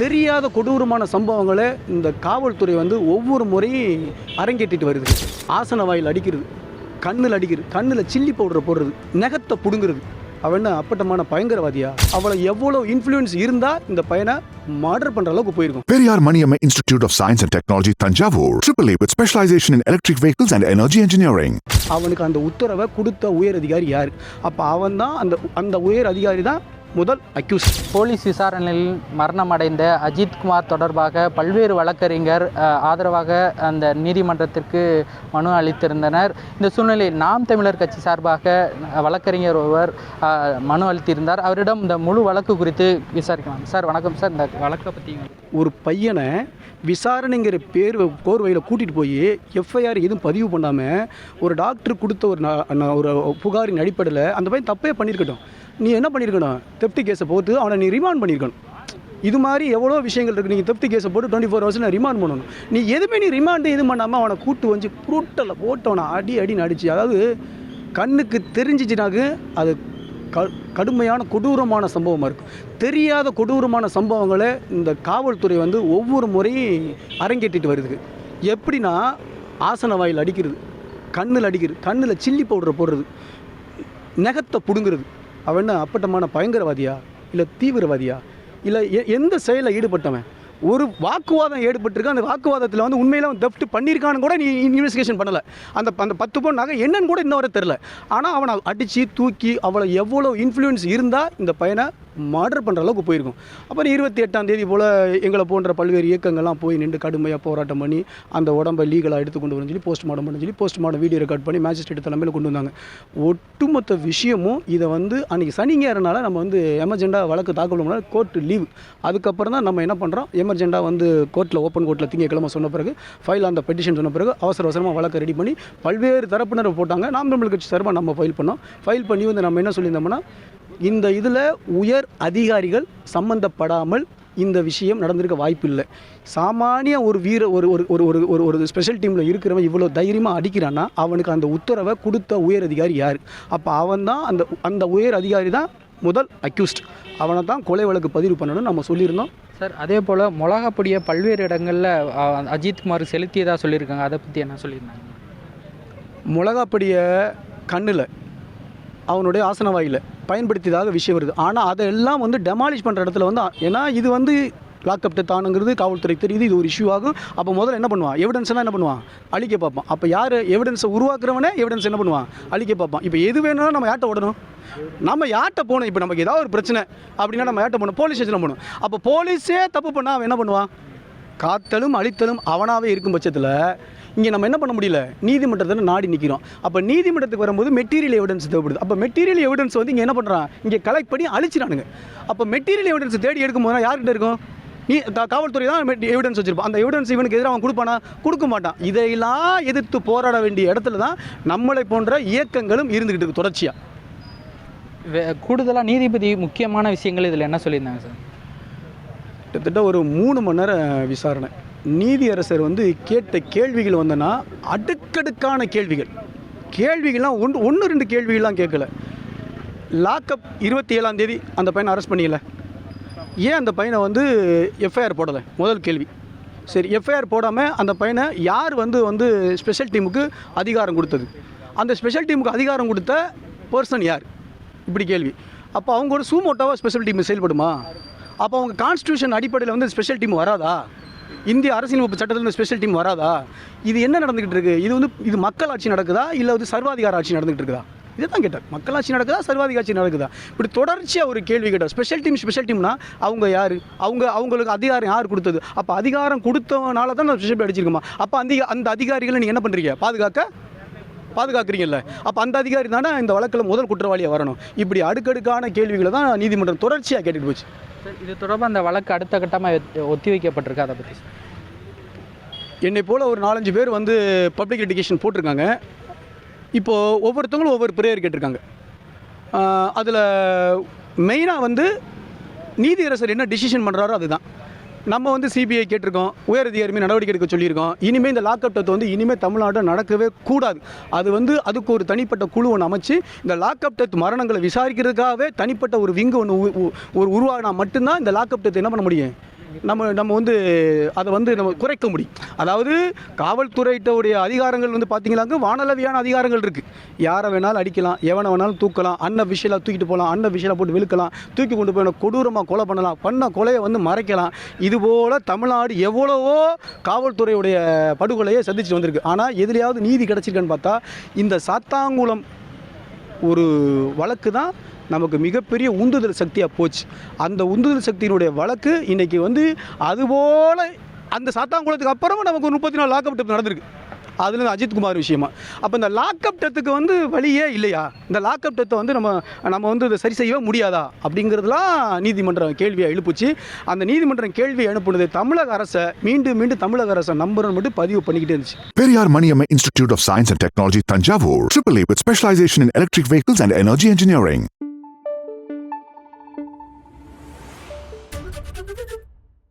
தெரியாத கொடூரமான சம்பவங்களை இந்த காவல்துறை வந்து ஒவ்வொரு முறையும் அரங்கேற்றிட்டு வருது. ஆசன வாயில் அடிக்கிறது கண்ணில் அடிக்கிறது கண்ணில் சில்லி பவுடரை போடுறது நெகத்தை பிடுங்குறது. அவன் என்ன அப்பட்டமான பயங்கரவாதியா? அவளை எவ்வளோ இன்ஃப்ளூயன்ஸ் இருந்தால் இந்த பையனை மர்டர் பண்ணுற அளவுக்கு போயிருக்கும். Periyar Maniamma Institute of Science and Technology, Tanjavur. AAA with specialization in electric vehicles and energy engineering. அவனுக்கு அந்த உத்தரவை கொடுத்த உயர் அதிகாரி யார்? அப்போ அவன் தான் அந்த அந்த உயர் அதிகாரி தான் முதல் அக்யூஸ். போலீஸ் விசாரணையில் மரணமடைந்த அஜித்குமார் தொடர்பாக பல்வேறு வழக்கறிஞர் ஆதரவாக அந்த நீதிமன்றத்திற்கு மனு அளித்திருந்தனர். இந்த சூழ்நிலையில் நாம் தமிழர் கட்சி சார்பாக வழக்கறிஞர் ஒருவர் மனு அளித்திருந்தார். அவரிடம் இந்த முழு வழக்கு குறித்து விசாரிக்கலாம். சார் வணக்கம் சார். இந்த வழக்கை பற்றி ஒரு பையனை விசாரணைங்கிற பேர் கோர்வையில் கூட்டிகிட்டு போய் எஃப்ஐஆர் எதுவும் பதிவு பண்ணாமல் ஒரு டாக்டர் கொடுத்த ஒரு ஒரு புகாரின் அடிப்படையில் அந்த பையன் தப்பே பண்ணியிருக்கட்டும். நீ என்ன பண்ணியிருக்கணும் தெப்டி கேஸை போட்டு அவனை நீ ரிமாண்ட் பண்ணியிருக்கணும் இது மாதிரி எவ்வளோ விஷயங்கள் இருக்குது நீங்கள் தெப்தி கேஸை போட்டு டுவெண்ட்டி ஃபோர் ஹவர்ஸில் ரிமாண்ட் பண்ணணும். நீ எதுவுமே நீ ரிமாண்டு இது பண்ணாமல் அவனை கூட்டு வந்து புரூட்டலை போட்டு அவனை அடி அடின்னு அடிச்சு அதாவது கண்ணுக்கு தெரிஞ்சிச்சுனாக்க அது க கடுமையான கொடூரமான சம்பவமாக இருக்கும் தெரியாத கொடூரமான சம்பவங்களை இந்த காவல்துறை வந்து ஒவ்வொரு முறையும் அரங்கேற்றிட்டு வருது. எப்படின்னா ஆசன வாயில் அடிக்கிறது கண்ணில் அடிக்கிறது கண்ணில் சில்லி பவுடரை போடுறது நெகத்தை பிடுங்குறது. அவன் என்ன அப்பட்டமான பயங்கரவாதியா? இல்லை தீவிரவாதியா? இல்லை எ- எந்த செயலில் ஈடுபட்டவன்? ஒரு வாக்குவாதம் ஈடுபட்டிருக்கு அந்த வாக்குவாதத்தில் வந்து உண்மையில அவன் தெஃப்ட் பண்ணியிருக்கான்னு கூட நீ இன்வெஸ்டிகேஷன் பண்ணலை. அந்த அந்த பத்து பவுன் நகை என்னன்னு கூட இன்ன வரை தெரில ஆனால் அவனை அடித்து தூக்கி அவளை எவ்வளோ இன்ஃப்ளூயன்ஸ் இருந்தால் இந்த பையனை மர்டர் பண்ணுற அளவுக்கு போயிருக்கும். அப்புறம் இருபத்தி எட்டாம் தேதி போல் எங்களை போன்ற பல்வேறு இயக்கங்கள்லாம் போய் நின்று கடுமையாக போராட்டம் பண்ணி அந்த உடம்பை லீகலாக எடுத்து கொண்டு வரணும் சொல்லி போஸ்ட்மார்ட்டம் பண்ண சொல்லி போஸ்ட்மார்ட்டம் வீடியோ ரெக்கார்ட் பண்ணி மேஜிஸ்ட்ரேட் தலைமையில் கொண்டு வந்தாங்க. ஒட்டுமொத்த விஷயமும் இதை வந்து அன்றைக்கி சனிங்கிறனால நம்ம வந்து எமர்ஜெண்டாக வழக்கு தாக்கல் கோர்ட்டு லீவ் அதுக்கப்புறம் தான் நம்ம என்ன பண்ணுறோம் எமர்ஜெண்டாக வந்து கோர்ட்டில் ஓப்பன் கோர்ட்டில் திங்கக்கிழமை சொன்ன பிறகு ஃபைல் அந்த பெட்டிஷன் சொன்ன பிறகு அவசர அவசரமாக வழக்கை ரெடி பண்ணி பல்வேறு தரப்பினர் போட்டாங்க. நாம் தமிழ் கட்சி சார்பாக நம்ம ஃபைல் பண்ணோம். ஃபைல் பண்ணி வந்து நம்ம என்ன சொல்லியிருந்தோம்னா இந்த இதில் உயர் அதிகாரிகள் சம்பந்தப்படாமல் இந்த விஷயம் நடந்திருக்க வாய்ப்பு இல்லை சாமானிய ஒரு வீர ஒரு ஒரு ஒரு ஒரு ஒரு ஒரு ஸ்பெஷல் டீமில் இருக்கிறவன் இவ்வளோ தைரியமாக அடிக்கிறான்னா அவனுக்கு அந்த உத்தரவை கொடுத்த உயர் அதிகாரி யார்? அப்போ அவன் தான் அந்த அந்த உயர் அதிகாரி தான் முதல் அக்யூஸ்ட் அவனை தான் கொலை வழக்கு பதிவு பண்ணணும்னு நம்ம சொல்லியிருந்தோம். சார் அதே போல் மிளகாப்பொடியை பல்வேறு இடங்களில் அஜித்குமார் செலுத்தியதாக சொல்லியிருக்காங்க. அதை பற்றி என்ன சொல்லியிருந்தாங்க? மிளகாப்படியை கண்ணில் அவனுடைய ஆசன வாயில். பயன்படுத்தியதாக விஷயம் வருது. ஆனால் அதெல்லாம் வந்து டெமாலிஷ் பண்ணுற இடத்துல வந்து ஏன்னா இது வந்து லாக்அப் தானுங்கிறது காவல்துறை தெரியுது. இது ஒரு இஷ்யூ ஆகும். அப்போ முதல்ல என்ன பண்ணுவான் எவிடன்ஸ்னால் என்ன பண்ணுவான் அழிக்க பார்ப்பான். அப்போ யார் எவிடன்ஸை உருவாக்குறவனே எவிடன்ஸ் என்ன பண்ணுவான் அழிக்க பார்ப்பான். இப்போ எது வேணாலும் நம்ம யார்கிட்ட ஓடணும்? நம்ம யார்கிட்ட போகணும்? இப்போ நமக்கு ஏதாவது ஒரு பிரச்சனை அப்படின்னா நம்ம யார்கிட்ட போகணும்? போலீஸ் ஸ்டேஷனில் போகணும். அப்போ போலீஸே தப்பு பண்ணால் அவன் என்ன பண்ணுவான்? காத்தலும் அழித்தலும் அவனாகவே இருக்கும் பட்சத்தில் இங்கே நம்ம என்ன பண்ண முடியல? நீதிமன்றத்தில் நாடி நிற்கிறோம் அப்போ நீதிமன்றத்துக்கு வரும்போது மெட்டீரியல் எவிடன்ஸ் தேவைப்படுது. அப்போ மெட்டீரியல் எவிடன்ஸ் வந்து இங்கே என்ன பண்ணுறான் இங்கே கலெக்ட் பண்ணி அழிச்சிடானுங்க அப்போ மெட்டீரியல் எவிடன்ஸ் தேடி எடுக்கும்போது யார்கிட்ட இருக்கும்? நீ காவல்துறை தான் எவிடன்ஸ் வச்சிருப்பான். அந்த எவிடன்ஸ் இவனுக்கு எதிராக அவன் கொடுப்பானா? கொடுக்க மாட்டான். இதையெல்லாம் எதிர்த்து போராட வேண்டிய இடத்துல தான் நம்மளை போன்ற இயக்கங்களும் இருந்துக்கிட்டு இருக்கு தொடர்ச்சியாக கூடுதலாக நீதிபதி முக்கியமான விஷயங்கள் இதில் என்ன சொல்லியிருந்தாங்க சார்? கிட்டத்தட்ட ஒரு மூணு மணி நேரம் விசாரணை. நீதியரசர் வந்து கேட்ட கேள்விகள் வந்தனா அடுக்கடுக்கான கேள்விகள். கேள்விகள்லாம் ஒன்று ஒன்று ரெண்டு கேள்விகள்லாம் கேட்கல. லாக்அப் இருபத்தி ஏழாம் தேதி அந்த பையனை அரெஸ்ட் பண்ணியல. ஏன் அந்த பையனை வந்து எஃப்ஐஆர் போடலை? முதல் கேள்வி. சரி எஃப்ஐஆர் போடாமல் அந்த பையனை யார் வந்து வந்து ஸ்பெஷல் டீமுக்கு அதிகாரம் கொடுத்தது? அந்த ஸ்பெஷல் டீமுக்கு அதிகாரம் கொடுத்த பர்சன் யார்? இப்படி கேள்வி. அப்போ அவங்க ஒரு சூமோட்டோவாக ஸ்பெஷல் டீம் செயல்படுமா? அப்போ அவங்க கான்ஸ்டியூஷன் அடிப்படையில் வந்து ஸ்பெஷல் டீம் வராதா? இந்திய அரசியலமைப்பு சட்டத்தில் இந்த ஸ்பெஷல் டீம் வராதா? இது என்ன நடந்துகிட்டு இருக்கு? இது வந்து இது மக்களாட்சி நடக்குதா? இல்லை வந்து சர்வாதிகார ஆட்சி நடந்துகிட்டு இருக்குதா? இதை தான் கேட்டார் மக்களாட்சி நடக்குதா? சர்வாதிகாட்சி நடக்குதா? இப்படி தொடர்ச்சியாக ஒரு கேள்வி கேட்டார் ஸ்பெஷல் டீம் ஸ்பெஷல் டீம்னா அவங்க யார்? அவங்க அவங்களுக்கு அதிகாரம் யார் கொடுத்தது? அப்போ அதிகாரம் கொடுத்தவனால தான் நான் ஸ்பெஷல் அடிச்சிருக்கோமா? அப்போ அந்த அந்த அதிகாரிகளை நீங்கள் என்ன பண்ணுறீங்க பாதுகாக்க? பாதுகாக்கிறீங்கல்ல. அப்போ அந்த அதிகாரி தானே இந்த வழக்கில் முதல் குற்றவாளியாக வரணும். இப்படி அடுக்கடுக்கான கேள்விகளை தான் நீதிமன்றம் தொடர்ச்சியாக கேட்டுட்டு போச்சு. சார் இது தொடர்பாக அந்த வழக்கு அடுத்த கட்டமாக ஒத்தி வைக்கப்பட்டிருக்கு அதை பற்றி என்னை போல் ஒரு நாலஞ்சு பேர் வந்து பப்ளிக் எஜுகேஷன் போட்டிருக்காங்க. இப்போது ஒவ்வொருத்தவங்களும் ஒவ்வொரு ப்ரேயர் கேட்டிருக்காங்க. அதில் மெயினாக வந்து நீதியரசர் என்ன டிசிஷன் பண்ணுறாரோ அதுதான். நம்ம வந்து சிபிஐ கேட்டிருக்கோம் உயர் அதிகாரி நடவடிக்கை எடுக்க சொல்லியிருக்கோம். இனிமேல் இந்த லாக்அப் டெத் வந்து இனிமேல் தமிழ்நாட்டில் நடக்கவே கூடாது. அது வந்து அதுக்கு ஒரு தனிப்பட்ட குழு ஒன்று அமைச்சு இந்த லாக்அப் டெத் மரணங்களை விசாரிக்கிறதுக்காகவே தனிப்பட்ட ஒரு விங்கு ஒன்று ஒரு உருவாகினா மட்டும்தான் இந்த லாக்அப் டெத் என்ன பண்ண முடியும்? நம்ம நம்ம வந்து அதை வந்து நம்ம குறைக்க முடியும். அதாவது காவல்துறையிட்டவுடைய அதிகாரங்கள் வந்து பார்த்தீங்கன்னாக்க வானளவியான அதிகாரங்கள் இருக்குது யாரை வேணாலும் அடிக்கலாம் எவனை வேணாலும் தூக்கலாம் அன்ன விஷயலாக தூக்கிட்டு போகலாம் அன்ன விஷயலாக போட்டு விழுக்கலாம் தூக்கி கொண்டு போய் கொடூரமாக கொலை பண்ணலாம் பண்ண கொலையை வந்து மறைக்கலாம். இதுபோல் தமிழ்நாடு எவ்வளவோ காவல்துறையுடைய படுகொலையை சந்திச்சுட்டு வந்திருக்கு. ஆனால் எதுலையாவது நீதி கிடச்சிருக்கேன்னு பார்த்தா இந்த சாத்தாங்குளம் ஒரு வழக்கு தான் நமக்கு மிகப்பெரிய உந்துதல் சக்தியாக போச்சு. அந்த உந்துதல் சக்தியினுடைய வழக்கு இன்றைக்கி வந்து அதுபோல் அந்த சாத்தாங்குளத்துக்கு அப்புறமும் நமக்கு ஒரு முப்பத்தி நாலு லாக்அப் டெப் நடந்திருக்கு. அதுல அஜித்குமார் விஷயமா. அப்போ இந்த லாக்அப் டெத்துக்கு வந்து வழியே இல்லையா? இந்த லாக்அப் டெத்தை வந்து நம்ம நம்ம வந்து இதை சரி செய்யவே முடியாதா? அப்படிங்கிறதுலாம் நீதிமன்றம் கேள்வியை எழுப்புச்சு. அந்த நீதிமன்றம் கேள்வியை எழுப்புனது தமிழக அரசை மீண்டும் மீண்டும் தமிழக அரசை நம்புறன்னு மட்டும் பதிவு பண்ணிக்கிட்டே இருந்துச்சு. Periyar Maniam institute of science and technology Thanjavur. Triple A with specialization in electric vehicles and energy engineering Thank you.